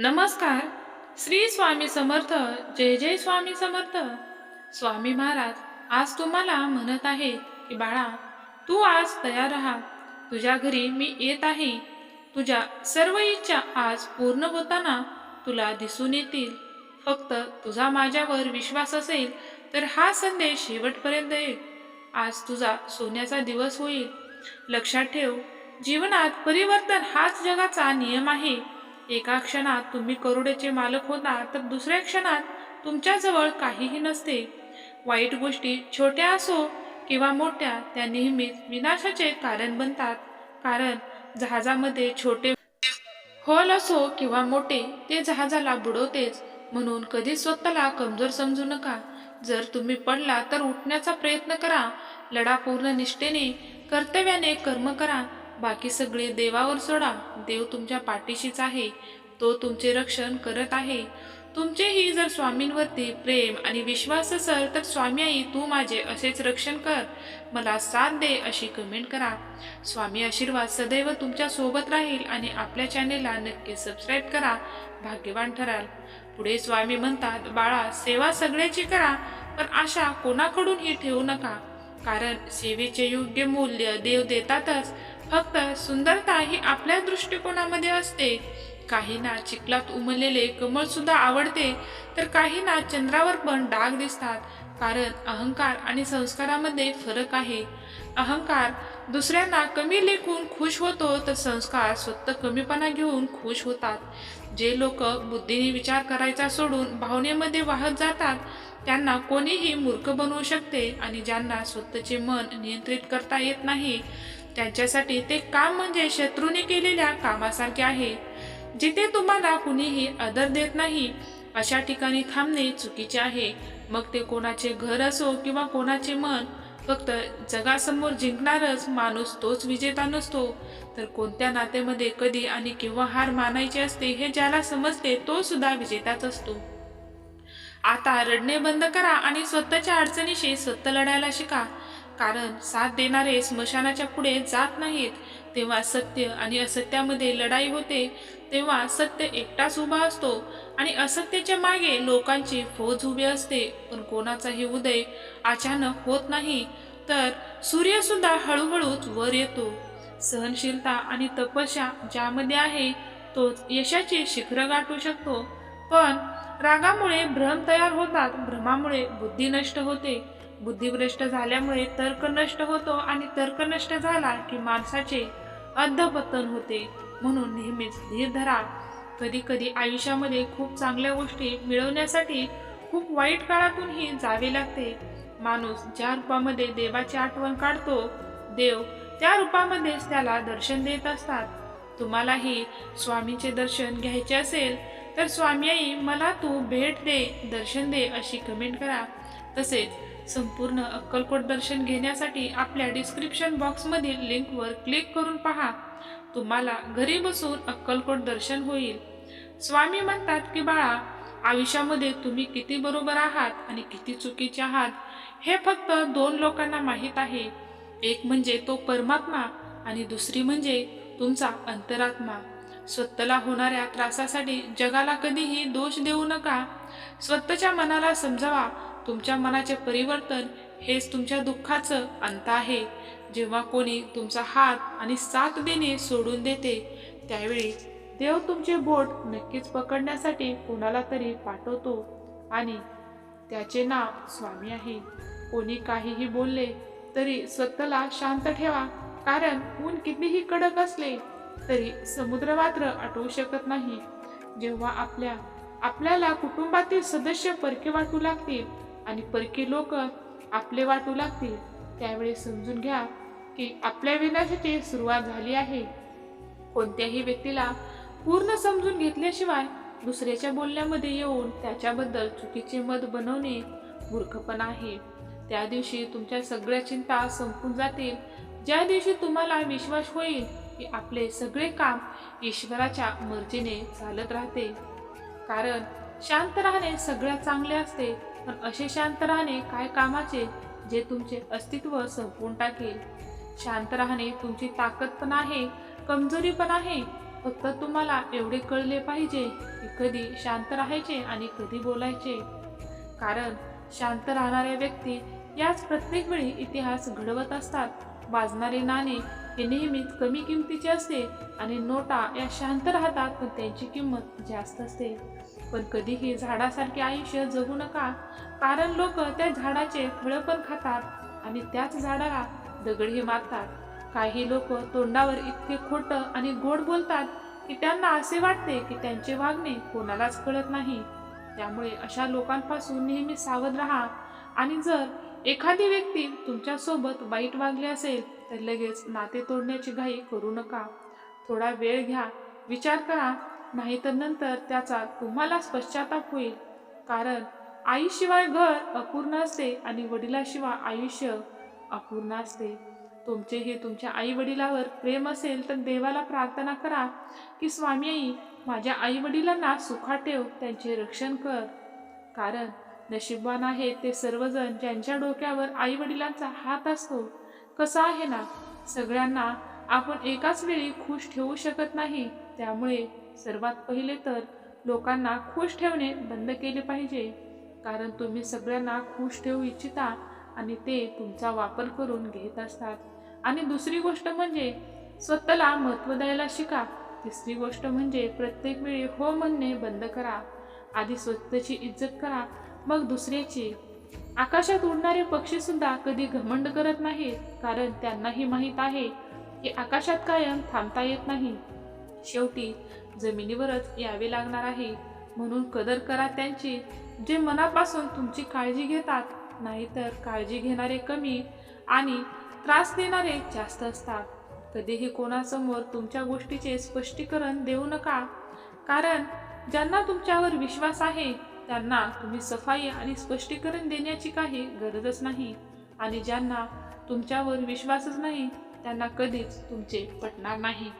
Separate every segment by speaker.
Speaker 1: नमस्कार. श्री स्वामी समर्थ जय जय स्वामी समर्थ. स्वामी महाराज आज तुम्हाला म्हणत आहे की बाळा तू आज तयार राहा. तुझ्या घरी मी येत आहे. तुझ्या सर्व इच्छा आज पूर्ण होताना तुला दिसून येतील. फक्त तुझा माझ्यावर विश्वास असेल तर हा संदेश शेवटपर्यंत येईल आज तुझा सोन्याचा दिवस होईल. लक्षात ठेव जीवनात परिवर्तन हाच जगाचा नियम आहे. एका क्षणात तुम्ही करोडेचे मालक होता तर दुसऱ्या क्षणात तुमच्याजवळ काहीही नसते. वाईट गोष्टी छोट्या असो किंवा मोठ्या त्या नेहमीच विनाशाचे कारण बनतात. कारण जहाजामध्ये छोटे होल असो किंवा मोठे ते जहाजाला बुडवतेच. म्हणून कधीच स्वतःला कमजोर समजू नका. जर तुम्ही पडला तर उठण्याचा प्रयत्न करा. लढा पूर्ण निष्ठेने कर्तव्याने कर्म करा. बाकी सगळे देवावर सोडा. देव तुमच्या पाठीशीच आहे. तो तुमचे रक्षण करत आहे. तुमचेही जर स्वामींवरती प्रेम आणि विश्वास असेल तर स्वामी आई तू माझे असेच रक्षण कर. मला साथ दे अशी कमेंट करा. स्वामी आशीर्वाद सदैव तुमच्यासोबत राहील आणि आपल्या चॅनेलला नक्की सबस्क्राईब करा. भाग्यवान ठराल. पुढे स्वामी म्हणतात बाळा सेवा सगळ्याची करा पण आशा कोणाकडूनही ठेवू नका. कारण सेवेचे योग्य मूल्य देव देतातच. फक्त सुंदरता ही आपल्या दृष्टिकोनामध्ये असते. काहींना चिखलात उमललेले कमळ सुद्धा आवडते तर काहींना चंद्रावर पण डाग दिसतात कारण अहंकार आणि संस्कारामध्ये फरक आहे. अहंकार दुसऱ्यांना कमी लेखून खुश होतो तर संस्कार स्वतः कमीपणा घेऊन खुश होतात. जे लोक बुद्धीने विचार करायचा सोडून भावनेमध्ये वाहत जातात त्यांना कोणीही मूर्ख बनवू शकते आणि ज्यांना स्वतःचे मन नियंत्रित करता येत नाही त्यांच्यासाठी ते काम म्हणजे शत्रूने केलेल्या कामासारखे आहे. जिथे तुम्हाला कुणीही आदर देत नाही अशा ठिकाणी थांबणे चुकीचे आहे. मग ते कोणाचे घर असो किंवा कोणाचे मन फक्त जगासमोर जिंकणारच माणूस तोच विजेता नसतो. तर कोणत्या नात्यामध्ये कधी आणि केव्हा हार मानायची असते हे ज्याला समजते तो सुद्धा विजेताच असतो. आता रडणे बंद करा आणि स्वतःच्या अडचणीशी स्वतः लढायला शिका. कारण साथ देणारे स्मशानाच्या पुढे जात नाहीत. तेव्हा सत्य आणि असत्यामध्ये लढाई होते. तेव्हा सत्य एकटाच उभा असतो आणि असत्याच्या मागे लोकांची फौज उभी असते. पण कोणाचाही उदय अचानक होत नाही. तर सूर्यसुद्धा हळूहळूच वर येतो. सहनशीलता आणि तपस्या ज्यामध्ये आहे तोच यशाचे शिखर गाठू शकतो. पण रागामुळे भ्रम तयार होतात. भ्रमामुळे बुद्धी नष्ट होते. बुद्धिभ्रष्ट झाल्यामुळे तर्क नष्ट होतो आणि तर्क नष्ट झाला की माणसाचे अधपतन होते. म्हणून नेहमीच धीर धरा. कधी कधी आयुष्यामध्ये खूप चांगल्या गोष्टी मिळवण्यासाठी खूप वाईट काळातूनही जावे लागते. माणूस ज्या रूपामध्ये देवाची आठवण काढतो देव त्या रूपामध्येच त्याला दर्शन देत असतात. तुम्हालाही स्वामीचे दर्शन घ्यायचे असेल तर स्वामी आई मला तू भेट दे दर्शन दे अशी कमेंट करा. तसेच संपूर्ण अक्कलकोट दर्शन घेण्यासाठी आपल्या डिस्क्रिप्शन बॉक्समधील लिंकवर क्लिक करून पहा. तुम्हाला घरी बसून अक्कलकोट दर्शन होईल. स्वामी म्हणतात की बाळा आयुष्यामध्ये तुम्ही किती बरोबर आहात आणि किती चुकीचे आहात हे फक्त दोन लोकांना माहीत आहे. एक म्हणजे तो परमात्मा आणि दुसरी म्हणजे तुमचा अंतरात्मा. स्वतःला होणाऱ्या त्रासासाठी जगाला कधीही दोष देऊ नका. स्वतःच्या मनाला समजावा तुमच्या मनाचे परिवर्तन हेच तुमच्या दुःखाचं अंत आहे. जेव्हा कोणी तुमचा हात आणि साथ देणे सोडून देते त्यावेळी देव तुमचे बोट नक्कीच पकडण्यासाठी कोणाला तरी पाठवतो आणि त्याचे नाव स्वामी आहे. कोणी काहीही बोलले तरी स्वतःला शांत ठेवा कारण ऊन कितीही कडक असले तरी समुद्र मात्र आटवू शकत नाही. जेव्हा आपल्या आपल्याला कुटुंबातील सदस्य परके वाटू लागतील आणि परकी लोक आपले वाटू लागतील त्यावेळी समजून घ्या की आपल्या विनाशाची सुरुवात झाली आहे. कोणत्याही व्यक्तीला पूर्ण समजून घेतल्याशिवाय दुसऱ्याच्या बोलण्यामध्ये येऊन त्याच्याबद्दल चुकीचे मत बनवणे मूर्खपणा आहे. त्या दिवशी तुमच्या सगळ्या चिंता संपून जातील. ज्या दिवशी तुम्हाला विश्वास होईल की आपले सगळे काम ईश्वराच्या मर्जीने चालत राहते. कारण शांत राहणे सगळ्यात चांगले असते. पण असे शांत राहणे काय कामाचे जे तुमचे अस्तित्व संपवून टाकेल? शांत राहणे तुमची ताकद पण आहे कमजोरी पण आहे. फक्त तुम्हाला एवढे कळले पाहिजे की कधी शांत राहायचे आणि कधी बोलायचे. कारण शांत राहणाऱ्या व्यक्ती याच प्रत्येक वेळी इतिहास घडवत असतात. वाजणारे नाणे हे नेहमीच कमी किमतीचे असते आणि नोटा या शांत राहतात पण त्यांची किंमत जास्त असते. पण कधीही झाडासारखे आयुष्य जगू नका. कारण लोक त्या झाडाचे फळं पण खातात आणि त्याच झाडाला दगडही मारतात. काही लोक तोंडावर इतके खोटं आणि गोड बोलतात की त्यांना असे वाटते की त्यांचे वागणे कोणालाच कळत नाही. त्यामुळे अशा लोकांपासून नेहमी सावध राहा. आणि जर एखादी व्यक्ती तुमच्यासोबत वाईट वागली असेल तर लगेच नाते तोडण्याची घाई करू नका. थोडा वेळ घ्या. विचार करा. नाहीतर नंतर त्याचा तुम्हालाच पश्चाताप होईल. कारण आईशिवाय घर अपूर्ण असते आणि वडिलाशिवाय आयुष्य अपूर्ण असते. तुमचे हे तुमच्या आई वडिलावर प्रेम असेल तर देवाला प्रार्थना करा की स्वामी आई माझ्या आई वडिलांना सुखा ठेव त्यांचे रक्षण कर. कारण नशीबवान आहे ते सर्वजण ज्यांच्या डोक्यावर आई वडिलांचा हात असतो. कसा आहे ना सगळ्यांना आपण एकाच वेळी खुश ठेवू शकत नाही. त्यामुळे सर्वात पहिले तर लोकांना खुश ठेवणे बंद केले पाहिजे. कारण तुम्ही सगळ्यांना खुश ठेवू इच्छिता आणि ते तुमचा वापर करून घेत असतात. आणि दुसरी गोष्ट म्हणजे स्वतःला महत्त्व द्यायला शिका. तिसरी गोष्ट म्हणजे प्रत्येक वेळी हो म्हणणे बंद करा. आधी स्वतःची इज्जत करा. मग दुसऱ्याची. आकाशात उडणारे पक्षीसुद्धा कधी घमंड करत नाहीत कारण त्यांनाही माहीत आहे की आकाशात कायम थांबता येत नाही. शेवटी जमिनीवरच यावे लागणार आहे. म्हणून कदर करा त्यांची जे मनापासून तुमची काळजी घेतात नाहीतर काळजी घेणारे कमी आणि त्रास देणारे जास्त असतात. कधीही कोणासमोर तुमच्या गोष्टीचे स्पष्टीकरण देऊ नका. कारण ज्यांना तुमच्यावर विश्वास आहे त्यांना तुम्ही सफाई आणि स्पष्टीकरण देण्याची काही गरजच नाही. आणि ज्यांना तुमच्यावर विश्वासच नाही त्यांना कधीच तुमचे पटणार नाही.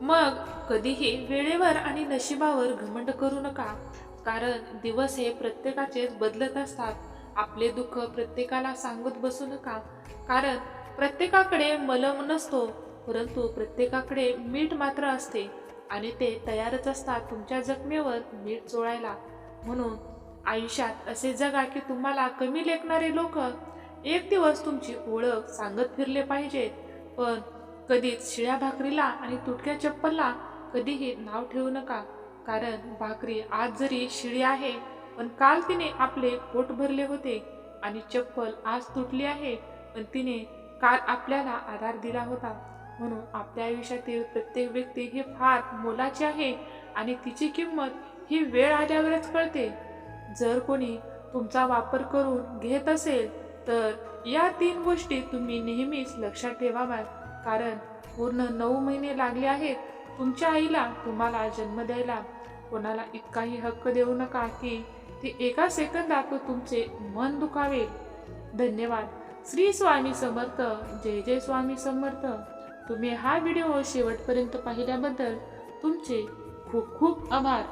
Speaker 1: मग कधीही वेळेवर आणि नशिबावर घमंड करू नका. कारण दिवस हे प्रत्येकाचेच बदलत असतात. आपले दुःख प्रत्येकाला सांगत बसू नका. कारण प्रत्येकाकडे मलम नसतो परंतु प्रत्येकाकडे मीठ मात्र असते आणि ते तयारच असतात तुमच्या जखमेवर मीठ चोळायला. म्हणून आयुष्यात असे जगा की तुम्हाला कमी लेखणारे लोक एक दिवस तुमची ओळख सांगत फिरले पाहिजेत. पण कधीच शिळ्या भाकरीला आणि तुटक्या चप्पलला कधीही नाव ठेवू नका. कारण भाकरी आज जरी शिळी आहे पण काल तिने आपले पोट भरले होते आणि चप्पल आज तुटली आहे पण तिने काल आपल्याला आधार दिला होता. म्हणून आपल्या आयुष्यातील प्रत्येक व्यक्ती ही फार मोलाची आहे आणि तिची किंमत ही वेळ आल्यावरच कळते. जर कोणी तुमचा वापर करून घेत असेल तर या तीन गोष्टी तुम्ही नेहमीच लक्षात ठेवाव्यात. कारण पूर्ण नऊ महिने लागले आहेत तुमच्या आईला तुम्हाला जन्म द्यायला. कोणाला इतकाही हक्क देऊ नका की ते एका सेकंदात तुमचे मन दुखावे. धन्यवाद. श्री स्वामी समर्थ. जय जय स्वामी समर्थ. तुम्ही हा व्हिडिओ शेवटपर्यंत पाहिल्याबद्दल तुमचे खूप खूप आभार.